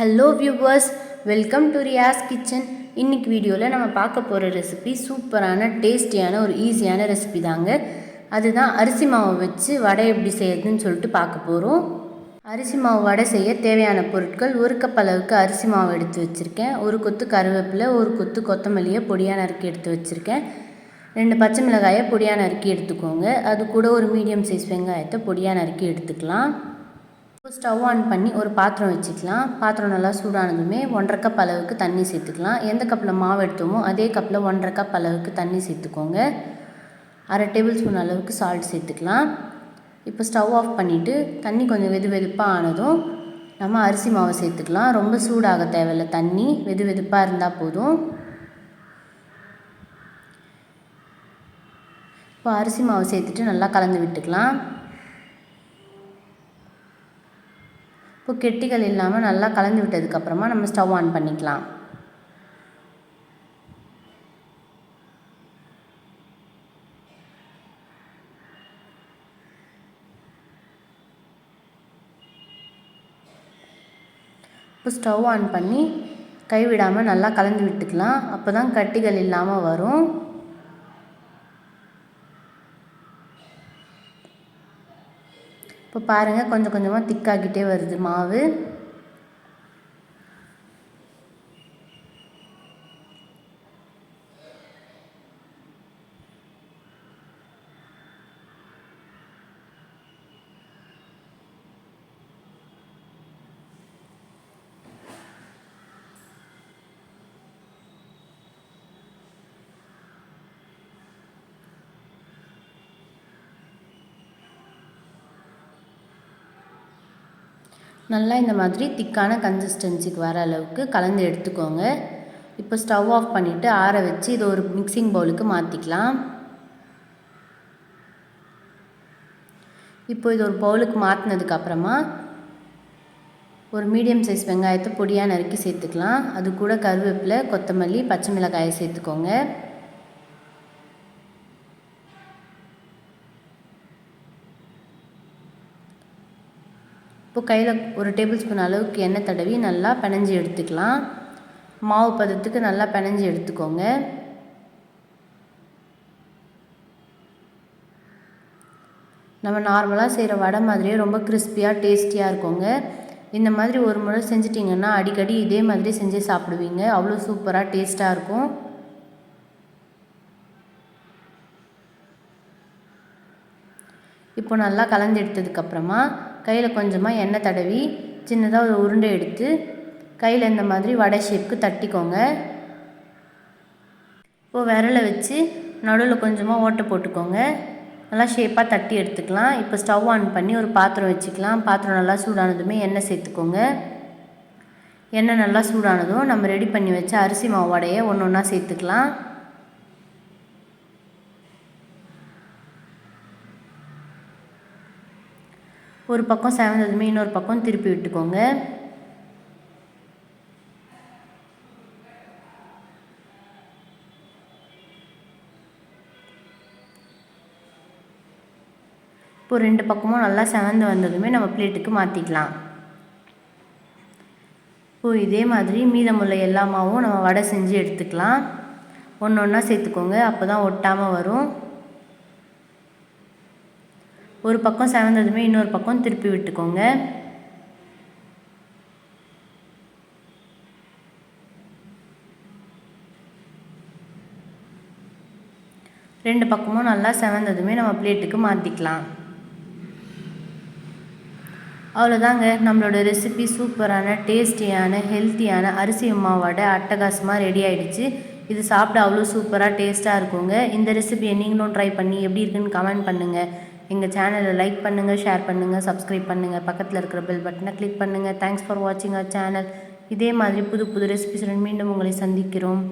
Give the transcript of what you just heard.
Hello viewers welcome to Riyas kitchen இன்னைக்கு வீடியோவில் நம்ம பார்க்க போகிற ரெசிபி சூப்பரான டேஸ்டியான ஒரு ஈஸியான ரெசிபி தாங்க. அதுதான் அரிசி மாவை வச்சு வடை எப்படி செய்யறதுன்னு சொல்லிட்டு பார்க்க போகிறோம் அரிசி மாவு வடை செய்ய தேவையான பொருட்கள் ஒரு கப் அளவுக்கு அரிசி மாவு எடுத்து வச்சுருக்கேன். ஒரு கொத்து கருவேப்பிலை ஒரு கொத்து கொத்தமல்லியை பொடியாக நறுக்கி எடுத்து வச்சுருக்கேன். ரெண்டு பச்சை மிளகாயை பொடியாக நறுக்கி எடுத்துக்கோங்க. அது கூட ஒரு மீடியம் சைஸ் வெங்காயத்தை பொடியாக நறுக்கி எடுத்துக்கலாம். இப்போ ஸ்டவ் ஆன் பண்ணி ஒரு பாத்திரம் வச்சுக்கலாம். பாத்திரம் நல்லா சூடானதுமே ஒன்றரை கப் அளவுக்கு தண்ணி சேர்த்துக்கலாம். எந்த கப்பில் மாவு எடுத்தோமோ அதே கப்பில் ஒன்றரை கப் அளவுக்கு தண்ணி சேர்த்துக்கோங்க. அரை டேபிள் ஸ்பூன் அளவுக்கு சால்ட் சேர்த்துக்கலாம். இப்போ ஸ்டவ் ஆஃப் பண்ணிவிட்டு தண்ணி கொஞ்சம் வெது வெதுப்பாக ஆனதும் நம்ம அரிசி மாவை சேர்த்துக்கலாம். ரொம்ப சூடாக தேவையில்ல தண்ணி. வெது வெதுப்பாக இருந்தால் போதும். இப்போ அரிசி மாவு சேர்த்துட்டு நல்லா கலந்து விட்டுக்கலாம். இப்போ கெட்டிகள் இல்லாமல் நல்லா கலந்து விட்டதுக்கப்புறமா நம்ம ஸ்டவ் ஆன் பண்ணிக்கலாம். இப்போ ஸ்டவ் ஆன் பண்ணி கைவிடாமல் நல்லா கலந்து விட்டுக்கலாம். அப்போ தான் கட்டிகள் இல்லாமல் வரும். இப்போ பாருங்கள் கொஞ்சம் கொஞ்சமாக திக்காகிட்டே வருது மாவு. நல்லா இந்த மாதிரி திக்கான கன்சிஸ்டன்சிக்கு வர அளவுக்கு கலந்து எடுத்துக்கோங்க. இப்போ ஸ்டவ் ஆஃப் பண்ணிவிட்டு ஆற வச்சு இது ஒரு மிக்சிங் பவுலுக்கு மாற்றிக்கலாம் இப்போ இது ஒரு பவுலுக்கு மாற்றினதுக்கப்புறமா ஒரு மீடியம் சைஸ் வெங்காயத்தை பொடியாக நறுக்கி சேர்த்துக்கலாம். அது கூட கருவேப்பிலை கொத்தமல்லி பச்சை மிளகாயை சேர்த்துக்கோங்க. இப்போ கையில் ஒரு டேபிள் ஸ்பூன் அளவுக்கு எண்ணெய் தடவி நல்லா பினஞ்சி எடுத்துக்கலாம். மாவு பதத்துக்கு நல்லா பினஞ்சி எடுத்துக்கோங்க. நம்ம நார்மலாக செய்கிற வடை மாதிரியே ரொம்ப கிறிஸ்பியாக டேஸ்டியாக இருக்குங்க. இந்த மாதிரி ஒரு முறை செஞ்சிட்டிங்கன்னா அடிக்கடி இதே மாதிரி செஞ்சு சாப்பிடுவீங்க. அவ்வளோ சூப்பராக டேஸ்ட்டாக இருக்கும். இப்போ நல்லா கலந்து எடுத்ததுக்கப்புறமா கையில் கொஞ்சமாக எண்ணெய் தடவி சின்னதாக ஒரு உருண்டை எடுத்து கையில் இந்த மாதிரி வடை ஷேப்புக்கு தட்டிக்கோங்க. இப்போது விரலை வச்சு நடுவில் கொஞ்சமாக ஓட்டை போட்டுக்கோங்க. நல்லா ஷேப்பாக தட்டி எடுத்துக்கலாம். இப்போ ஸ்டவ் ஆன் பண்ணி ஒரு பாத்திரம் வச்சுக்கலாம். பாத்திரம் நல்லா சூடானதுமே எண்ணெய் சேர்த்துக்கோங்க. எண்ணெய் நல்லா சூடானதும் நம்ம ரெடி பண்ணி வச்ச அரிசி மாவு வடையை ஒன்று ஒன்றா சேர்த்துக்கலாம். ஒரு பக்கம் செவந்ததுமே இன்னொரு பக்கம் திருப்பி விட்டுக்கோங்க. இப்போ ரெண்டு பக்கமும் நல்லா செவந்து வந்ததுமே நம்ம பிளேட்டுக்கு மாற்றிக்கலாம் இப்போ இதே மாதிரி மீதமுள்ள எல்லா மாவும் நம்ம வடை செஞ்சு எடுத்துக்கலாம். ஒன்று ஒன்றா சேர்த்துக்கோங்க. அப்போ தான் ஒட்டாமல் வரும். ஒரு பக்கம் செவந்ததுமே இன்னொரு பக்கம் திருப்பி விட்டுக்கோங்க. ரெண்டு பக்கமும் நல்லா செவந்ததுமே நம்ம பிளேட்டுக்கு மாற்றிக்கலாம் அவ்வளோதாங்க. நம்மளோட ரெசிபி சூப்பரான டேஸ்டியான ஹெல்த்தியான அரிசி அம்மாவோட அட்டகாசமாக ரெடி ஆகிடுச்சு இது சாப்பிட அவ்வளோ சூப்பராக டேஸ்ட்டாக இருக்குங்க. இந்த ரெசிபியை நீங்களும் ட்ரை பண்ணி எப்படி இருக்குன்னு கமெண்ட் பண்ணுங்கள் எங்கள் சேனலை லைக் பண்ணுங்கள் ஷேர் பண்ணுங்கள் சப்ஸ்கிரைப் பண்ணுங்கள் பக்கத்தில் இருக்கிற பெல் பட்டனை கிளிக் பண்ணுங்கள் தேங்க்ஸ் ஃபார் வாட்சிங் அவர் சேனல் இதே மாதிரி புது புது ரெசிபிஸுடன் மீண்டும் உங்களை சந்திக்கிறோம்.